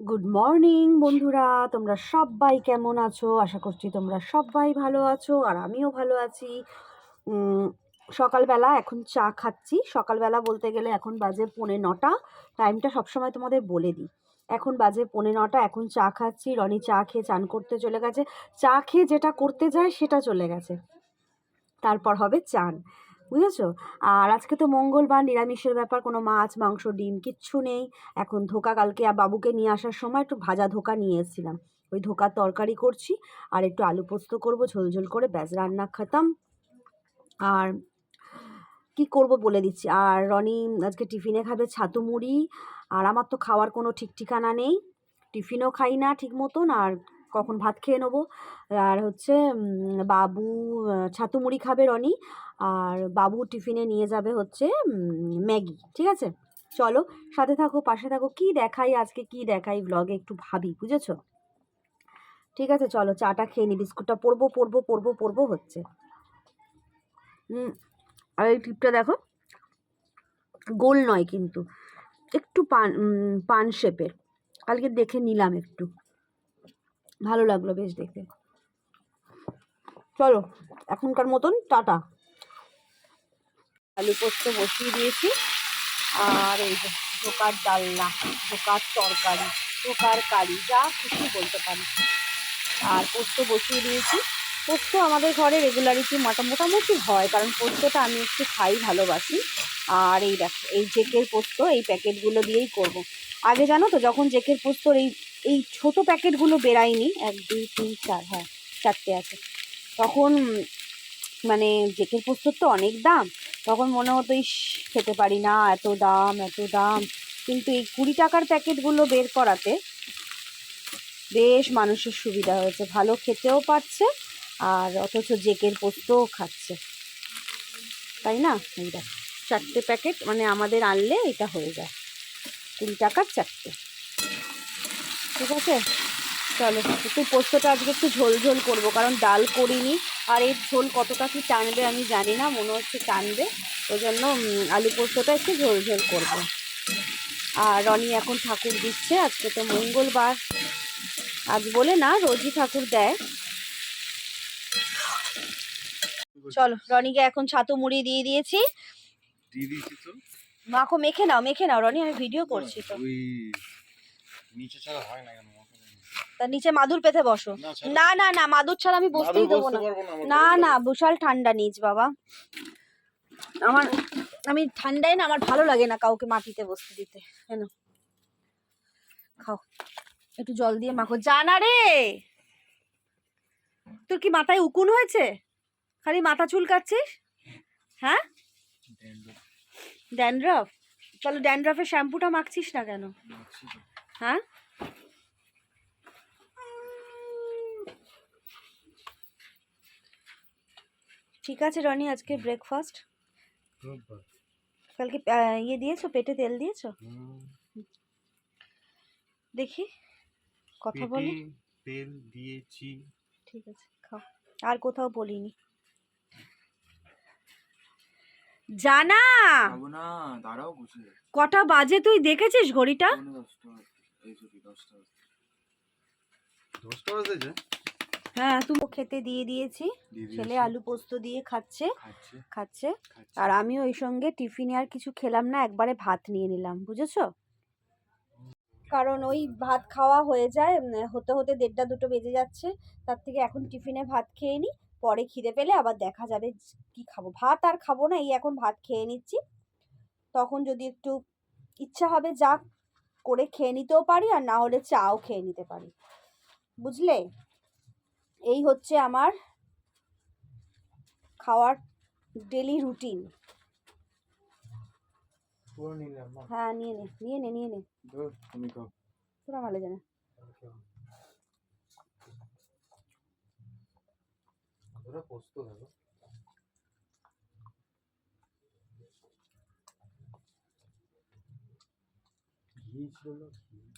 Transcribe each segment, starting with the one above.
Good morning বন্ধুরা। তোমরা সবাই কেমন আছো? আশা করছি তোমরা সবাই ভালো আছো আর আমিও ভালো আছি। সকালবেলা এখন চা খাচ্ছি। সকালবেলা বলতে গেলে এখন বাজে পৌনে নটা। টাইমটা সবসময় তোমাদের বলে দিই। এখন বাজে পৌনে নটা, এখন চা খাচ্ছি। রনি চা খেয়ে চান করতে চলে গেছে। চা খেয়ে যেটা করতে যায় সেটা চলে গেছে। তারপর হবে চান। বুঝেছ? আর আজকে তো মঙ্গলবার, নিরামিষের ব্যাপার, কোনো মাছ, মাংস, ডিম কিচ্ছু নেই। এখন ধোকা, কালকে বাবুকে নিয়ে আসার সময় একটু ভাজা ধোকা নিয়ে এসেছিলাম। ওই ধোকার তরকারি করছি, আর একটু আলু পোস্ত করব, ঝোল ঝোল করে ব্যাস রান্না খাতাম। আর কি করব বলে দিচ্ছি? আর রনি আজকে টিফিনে খাবে ছাতু মুড়ি, আর আমার তো খাওয়ার কোনো ঠিক ঠিকানা নেই। টিফিনও খাই না ঠিক মতন, আর কখন ভাত খেয়ে নেব? আর হচ্ছে বাবু ছাতু মুড়ি খাবে রনি আর বাবু টিফিনে নিয়ে যাবে হচ্ছে ম্যাগি, ঠিক আছে? চলো, সাথে থাকো, পাশে থাকো, কি দেখাই আজকে, কি দেখাই ব্লগে একটু ভাবি, বুঝেছ? ঠিক আছে, চলো, চাটা খেয়ে নি, বিস্কুটটা পড়ব পড়ব পড়ব পড়ব হচ্ছে। আর এই টিপটা দেখো, গোল নয় কিন্তু, একটু পান পান শেপের কালকে দেখে নিলাম একটু। ভালো লাগল বেশ দেখতে। চলো, এখনকার মতন টাটা। আলু পোস্ত বসিয়ে দিয়েছি। আর এই যে ধোকার ডালনা ধোকার তরকারি ধোকার কারি, যা কিছু বলতে পারি। আর পোস্ত বসিয়ে দিয়েছি। পোস্ত আমাদের ঘরে রেগুলারিটি মোটা মোটামুটি হয়, কারণ পোস্তটা আমি একটু খাই, ভালোবাসি। আর এই দেখো, এই জেকের পোস্ত, এই প্যাকেটগুলো দিয়েই করব। আগে জানো তো, যখন জেকের পোস্তর এই এই ছোটো প্যাকেটগুলো বেরায়নি, এক, দুই, তিন, চার হ্যাঁ চারটে আছে। তখন মানে জেকের পোস্তর তো অনেক দাম, তখন মনে হতো, ইস, খেতে পারি না, এত দাম এত দাম। কিন্তু এই কুড়ি টাকার প্যাকেটগুলো বের করাতে বেশ মানুষের সুবিধা হয়েছে, ভালো খেতেও পাচ্ছে আর অথচ জেকের পোস্তও খাচ্ছে। তাই না? এই দেখ, চারটে প্যাকেট মানে আমাদের আনলে এটা হয়ে যায়, কুড়ি টাকার চারটে। ঠিক আছে? চলো একটু পোস্তটা আজকে একটু ঝোল ঝোল করব কারণ ডাল করিনি। আর এর ঝোল কতটা কি টানবে আমি জানি না মনে হচ্ছে টানবে। ওই জন্য আলু পোস্তটা একটু ঝোল ঝোল করব। আর রনি এখন ঠাকুর দিচ্ছে আজকে তো মঙ্গলবার। আজ বলে না রোজই ঠাকুর দেয়। চলো রনিকে এখন ছাতু মুড়ি দিয়ে দিয়েছি। মাখো মেখে নাও মেখে নাও রনি আমি ভিডিও করছি তো। নিচে ছাড়া হয় না কেন? তার নিচে মাদুর পেতে বসো। না, না না মাদুর ছাড়া আমি বসতেই দেবো না। না, না। বিশাল ঠান্ডা নিচ বাবা। আমার আমি ঠান্ডায় না আমার ভালো লাগে না কাউকে মাটিতে বসতে দিতে। কেন খাও। একটু জল দিয়ে মাখো। জানা রে! তোর কি মাথায় উকুন হয়েছে? খালি মাথা চুলকাচ্ছিস? হ্যাঁ? ড্যান্ড্রফ। চলো ড্যান্ড্রফের শ্যাম্পুটা মাখছিস না কেন? হ্যাঁ? ঠিক আছে রনি আজকে ব্রেকফাস্ট কালকে ইয়ে দিয়েছ পেটে তেল দিয়েছ? দেখি কথা বলি। তেল দিয়েছি। ঠিক আছে খাও। আর কোথাও বলিনি। জানা! না দাঁড়াও কটা বাজে তুই দেখেছিস ঘড়িটা? দশটা সরি দশটা বাজেছে হ্যাঁ তুমি খেতে দিয়ে দিয়েছি। দিয়ে ছেলে। আলু পোস্ত দিয়ে খাচ্ছে। খাচ্ছে। খাচ্ছে। খাচ্ছে। আর আমি ওই সঙ্গে টিফিনে আর কিছু খেলাম না একবারে ভাত নিয়ে নিলাম বুঝেছ? কারণ ওই ভাত খাওয়া হয়ে যায় হতে হতে দেড়টা দুটো বেজে যাচ্ছে। তার থেকে এখন টিফিনে ভাত খেয়ে নিই পরে খিদে পেলে আবার দেখা যাবে কি খাব। ভাত আর খাব না এই এখন ভাত খেয়ে নিচ্ছি। তখন যদি একটু ইচ্ছা হবে যা করে খেয়ে নিতেও পারি আর না হলে চাও খেয়ে নিতে পারি। বুঝলে? এই হচ্ছে আমার খাওয়ার ডেলি রুটিন হ্যাঁ নিয়ে নে নিয়ে নে নিয়ে নে। তোরা ভালো জানে।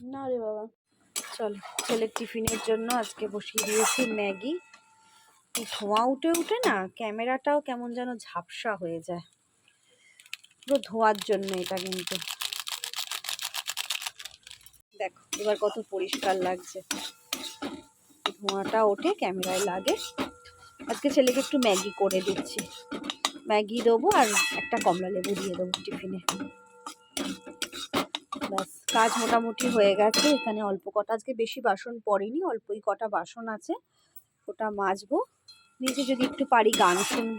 না রে বাবা। চল, ছেলের টিফিনের জন্য আজকে বসিয়ে দিয়েছি ম্যাগি। ধোঁয়া উঠে উঠে না ক্যামেরাটাও কেমন যেন ঝাপসা হয়ে যায়। পুরো ধোয়ার জন্য এটা কিন্তু। দেখো, এবার কত পরিষ্কার লাগছে। ধোঁয়াটা ওঠে, ক্যামেরায় লাগে। আজকে ছেলেকে একটু ম্যাগি করে দিচ্ছি। ম্যাগি দেবো আর একটা কমলা লেবু দিয়ে দেবো টিফিনে। ব্যাস। কাজ মোটামুটি হয়ে গেছে। এখানে অল্প কটা, আজকে বেশি বাসন পড়েনি, অল্পই কটা বাসন আছে। ওটা মাজবো। নিজে যদি একটু পারি গান শুনব।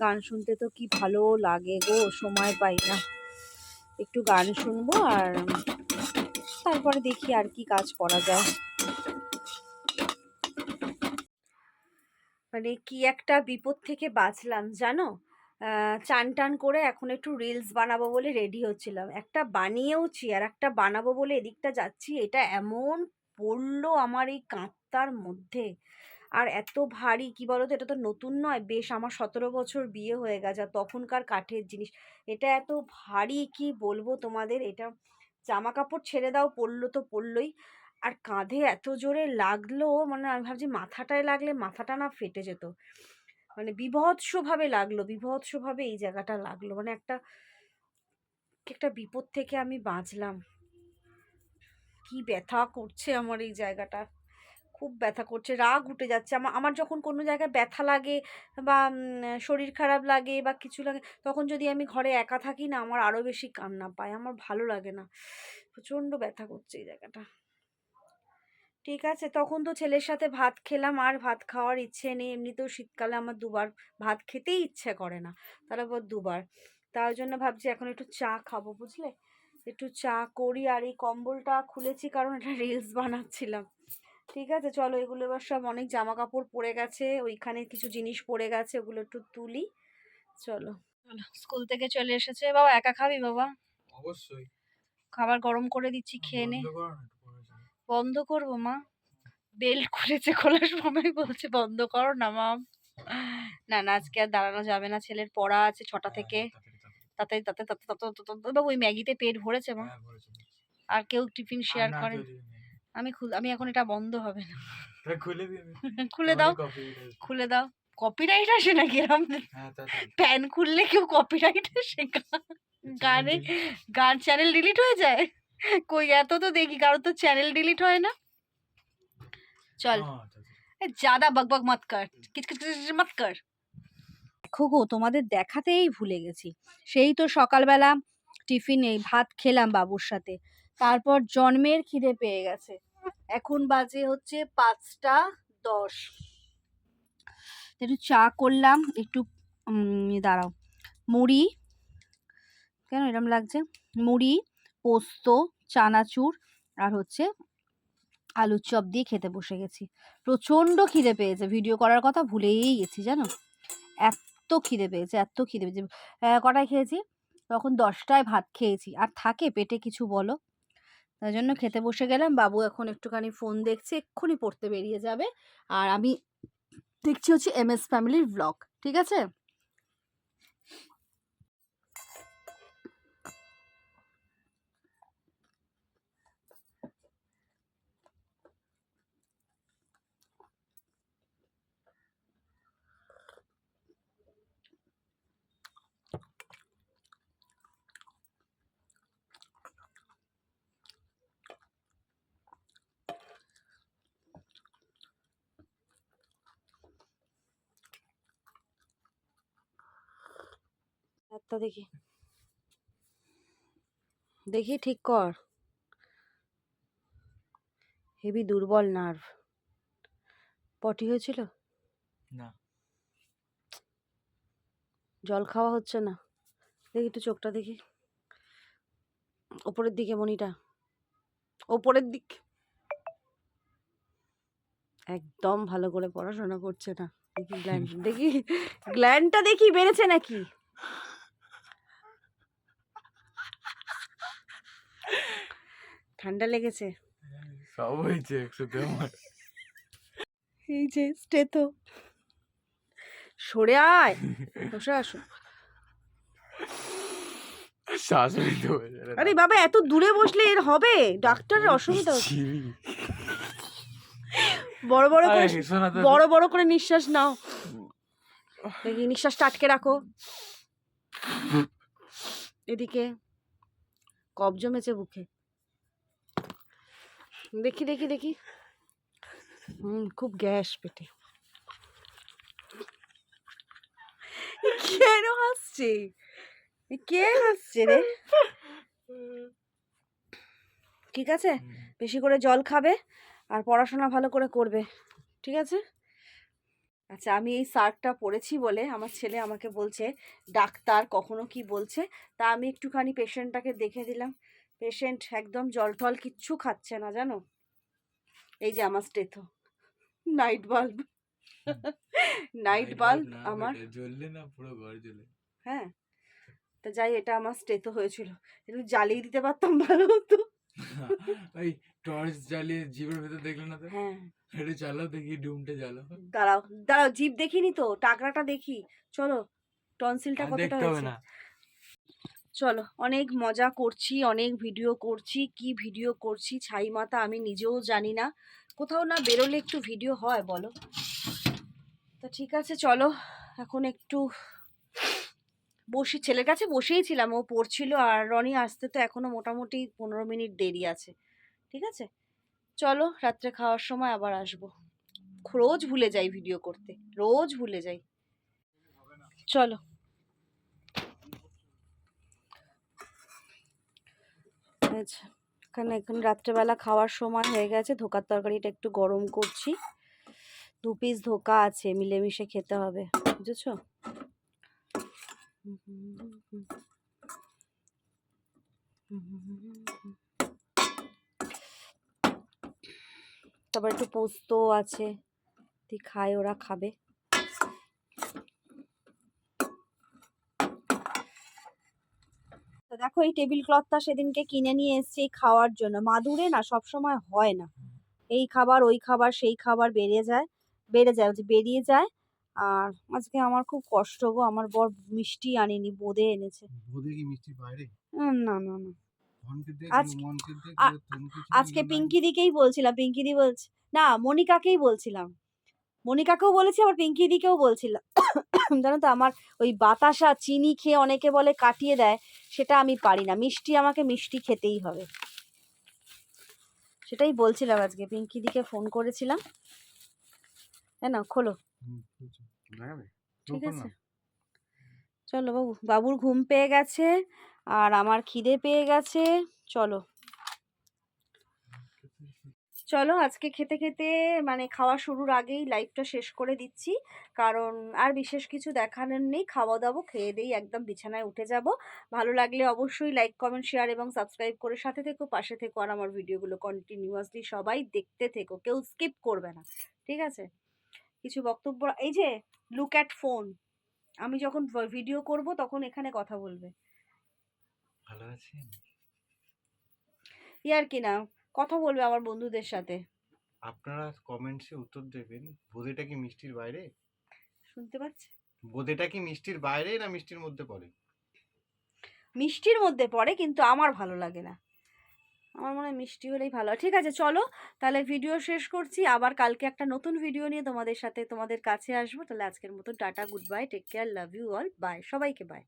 গান শুনতে তো কি ভালো লাগে গো, সময় পাই না। একটু গান শুনব আর তারপরে দেখি আর কি কাজ করা যায়। মানে কি একটা বিপদ থেকে বাঁচলাম, জানো? চান টান করে এখন একটু রিলস বানাবো বলে রেডি হচ্ছিলাম। একটা বানিয়েওছি আর একটা বানাবো বলে এদিকটা যাচ্ছি, এটা এমন পড়ল আমার এই কাঁত্তার মধ্যে। আর এত ভারী, কি বলতো? এটা তো নতুন নয়, বেশ আমার সতেরো বছর বিয়ে হয়ে গেছে, আর তখনকার কাঠের জিনিস। এটা এত ভারী, কি বলব তোমাদের? এটা জামা কাপড় ছেড়ে দাও, পড়ল তো পড়লোই। আর কাঁধে এত জোরে লাগল মানে আমি ভাবছি মাথাটায় লাগলে মাথাটা না ফেটে যেত। মানে বিভৎসভাবে লাগল, বিভৎসভাবে এই জায়গাটা লাগল। মানে একটা একটা বিপদ থেকে আমি বাঁচলাম। কি ব্যথা করছে আমার এই জায়গাটা। খুব ব্যথা করছে, রাগ উঠে যাচ্ছে। আমার আমার যখন কোনো জায়গায় ব্যথা লাগে বা শরীর খারাপ লাগে বা কিছু লাগে, তখন যদি আমি ঘরে একা থাকি না, আমার আরও বেশি কান্না পায়। আমার ভালো লাগে না। প্রচণ্ড ব্যথা করছে এই জায়গাটা। ঠিক আছে তখন তো ছেলের সাথে ভাত খেলাম আর ভাত খাওয়ার ইচ্ছে নেই। এমনিতেও শীতকালে আমার দুবার ভাত খেতেই ইচ্ছে করে না তারপর দুবার। তার জন্য ভাবছি এখন একটু চা খাব বুঝলে? একটু চা করি আর এই কম্বলটা খুলেছি কারণ এটা রিলস বানাচ্ছিলাম। ঠিক আছে চলো এগুলো এবার সব অনেক জামা কাপড় পড়ে গেছে ওইখানে কিছু জিনিস পড়ে গেছে ওগুলো একটু তুলি চলো। চলো স্কুল থেকে চলে এসেছে বাবা একা খাবি বাবা? অবশ্যই। খাবার গরম করে দিচ্ছি খেয়ে নে। বন্ধ না করব মা? বেল্ট খুলেছে খোলার সময় বলছে বন্ধ করো না মা। না না আজকে আর দাঁড়ানো যাবে না ছেলের পড়া আছে ছটা হ্যাঁ, থেকে। তাতে তাতে তাতে তাতে বাবু ওই ম্যাগিতে পেট ভরেছে মা। হ্যাঁ। আর কেউ টিফিন শেয়ার না, করে না। আমি খুল আমি এখন এটা বন্ধ হবে না। খুলে দাও। খুলে দাও। কপিরাইট আসে নাকি এরকম হ্যাঁ প্যান খুললে কেউ কপিরাইট আসে গানে গান চ্যানেল ডিলিট হয়ে যায়? কই এত তো দেখি কারও তো চ্যানেল ডিলিট হয় না। চল। হ্যাঁ, আচ্ছা, আচ্ছা। জাদা বকবক মত কর। কিচকিচ কিচ মত কর। দেখো তোমাদের দেখাতেই ভুলে গেছি। সেই তো সকালবেলা টিফিনে ভাত খেলাম বাবুর সাথে। তারপর জন্মের খিদে পেয়ে গেছে। এখন বাজে হচ্ছে পাঁচটা দশ। একটু চা করলাম একটু দাঁড়াও। মুড়ি কেন এরম লাগছে? মুড়ি পোস্ত, চানাচুর আর হচ্ছে আলুর চপ দিয়ে খেতে বসে গেছি। প্রচণ্ড খিদে পেয়েছে। ভিডিও করার কথা ভুলেই গেছি, জানো? এত খিদে পেয়েছে, এত খিদে পেয়েছে। কটায় খেয়েছি? তখন দশটায় ভাত খেয়েছি। আর থাকে পেটে কিছু, বলো? তাই জন্য খেতে বসে গেলাম। বাবু এখন একটুখানি ফোন দেখছে, এক্ষুনি পড়তে বেরিয়ে যাবে। আর আমি দেখছি হচ্ছে এম এস ফ্যামিলির ব্লগ ঠিক আছে? একটা দেখি। দেখি ঠিক কর। হেভি দুর্বল নার্ভ। পটি হয়েছিল? না। জল খাওয়া হচ্ছে না। দেখি একটু চোখটা দেখি। ওপরের দিকে মনিটা। ওপরের দিক। একদম ভালো করে পড়াশোনা করছে না। দেখি গ্ল্যান্ড দেখি গ্ল্যান্ডটা দেখি বেড়েছে নাকি? ঠান্ডা লেগেছে? সব হয়েছে একসাথে আমার। এই যে স্টেথো সরে আয়। বসে আসো। শ্বাস নিতে আরে বাবা এত দূরে বসলে এর হবে? ডাক্তারের অসুবিধা হচ্ছে। বড় বড় করে বড় বড় করে নিঃশ্বাস নাও। দেখি নিঃশ্বাসটা আটকে রাখো। এদিকে। কব জমেছে বুকে। দেখি দেখি দেখি। হুম খুব গ্যাস পেটে। কেন হাসছে? কে হাসছে রে? ঠিক আছে? বেশি করে জল খাবে আর পড়াশোনা ভালো করে করবে। ঠিক আছে? আচ্ছা আমি এই শার্টটা পরেছি বলে আমার ছেলে আমাকে বলছে ডাক্তার কখনো কি বলছে? তা আমি একটুখানি পেশেন্টটাকে দেখে দিলাম। পেশেন্ট একদম জল টল কিচ্ছু খাচ্ছে না জানো? এই যে আমার stetho. Night bulb. Night bulb আমার জ্বললে না পুরো ঘর জ্বলে? হ্যাঁ। তা যাই এটা আমার স্টেথো হয়েছিল। একটু জ্বালিয়ে দিতে পারতাম ভালো হতো। ওই টর্চ জ্বালিয়ে জিভের ভেতর দেখলে না তো? হ্যাঁ। এটা চালাও দেখি ডুমটা দাঁড়াও দাঁড়াও দেখিনি তো টাকরাটা দেখি। চলো টনসিলটা কতটা হয়েছে? চলো অনেক মজা করছি অনেক ভিডিও করছি কি ভিডিও করছি ছাই মাতা আমি নিজেও জানি না। কোথাও না বেরোলে একটু ভিডিও হয় বলো। তা ঠিক আছে চলো এখন একটু বসি, ছেলের কাছে বসেই ছিলাম। ও পড়ছিল আর রনি আসতে তো এখনও মোটামুটি পনেরো মিনিট দেরি আছে। ঠিক আছে? চলো রাত্রে খাওয়ার সময় আবার আসব। রোজ ভুলে যাই ভিডিও করতে। রোজ ভুলে যাই। চলো। আচ্ছা এখানে এখন রাত্রেবেলা খাওয়ার সময় হয়ে গেছে। ধোকার তরকারিটা একটু গরম করছি। দু পিস ধোকা আছে, মিলেমিশে খেতে হবে। বুঝেছ? তারপর একটু পোস্ত আছে তুই খায়, ওরা খাবে। তো দেখো, এই টেবিল ক্লথটা সেদিনকে কিনে নিয়ে এসেছি খাওয়ার জন্য। মাদুরে না সব সময় হয় না। এই খাবার, ওই খাবার, সেই খাবার বেড়ে যায় বেড়ে যায় বেরিয়ে যায় আর আজকে আমার খুব কষ্ট গো আমার বর মিষ্টি আনেনি বোঁদে এনেছে। বোধে কি মিষ্টি বাইরে? না না না। আজকে- পিঙ্কি দিকেই বলছিলাম পিঙ্কি দি বলছে না মনিকাকেই বলছিলাম। মনিকাকেও বলেছি আবার পিঙ্কি দিকেও বলছিলাম জানো তো আমার ওই বাতাসা চিনি খেয়ে অনেকে বলে কাটিয়ে দেয় সেটা আমি পারি না। মিষ্টি আমাকে মিষ্টি খেতেই হবে। সেটাই বলছিলাম আজকে পিঙ্কি দিকে ফোন করেছিলাম। হ্যাঁ না খোলো। ঠিক আছে। চলো বাবু বাবুর ঘুম পেয়ে গেছে আর আমার খিদে পেয়ে গেছে। চলো। চলো আজকে খেতে খেতে মানে খাওয়া শুরুর আগেই লাইভটা শেষ করে দিচ্ছি। কারণ আর বিশেষ কিছু দেখানোর নেই খাওয়া দাওয়া খেয়ে দিয়েই একদম বিছানায় উঠে যাব। ভালো লাগলে অবশ্যই লাইক কমেন্ট শেয়ার এবং সাবস্ক্রাইব করে সাথে থেকো পাশে থেকো আর আমার ভিডিওগুলো কন্টিনিউয়াসলি সবাই দেখতে থেকো কেউ স্কিপ করবে না। ঠিক আছে? কিছু বক্তব্য এই যে লুক অ্যাট ফোন আমি যখন ভিডিও করব তখন এখানে কথা বলবে। ভালো আছেন? ইয়ার কি না কথা বলবে আমার বন্ধুদের সাথে। আপনারা কমেন্টসে উত্তর দেবেন বোধেটা কি মিষ্টির বাইরে? শুনতে পাচ্ছি? বোধেটা কি মিষ্টির বাইরে না মিষ্টির মধ্যে পড়ে? মিষ্টির মধ্যে পড়ে কিন্তু আমার ভালো লাগে না। আমার মনে হয় মিষ্টি হলেই ভালো। ঠিক আছে, চলো, তাহলে ভিডিও শেষ করছি। আবার কালকে একটা নতুন ভিডিও নিয়ে তোমাদের সাথে তোমাদের কাছে আসব। তাহলে আজকের মতো tata good bye take care love you all bye সবাইকে বাই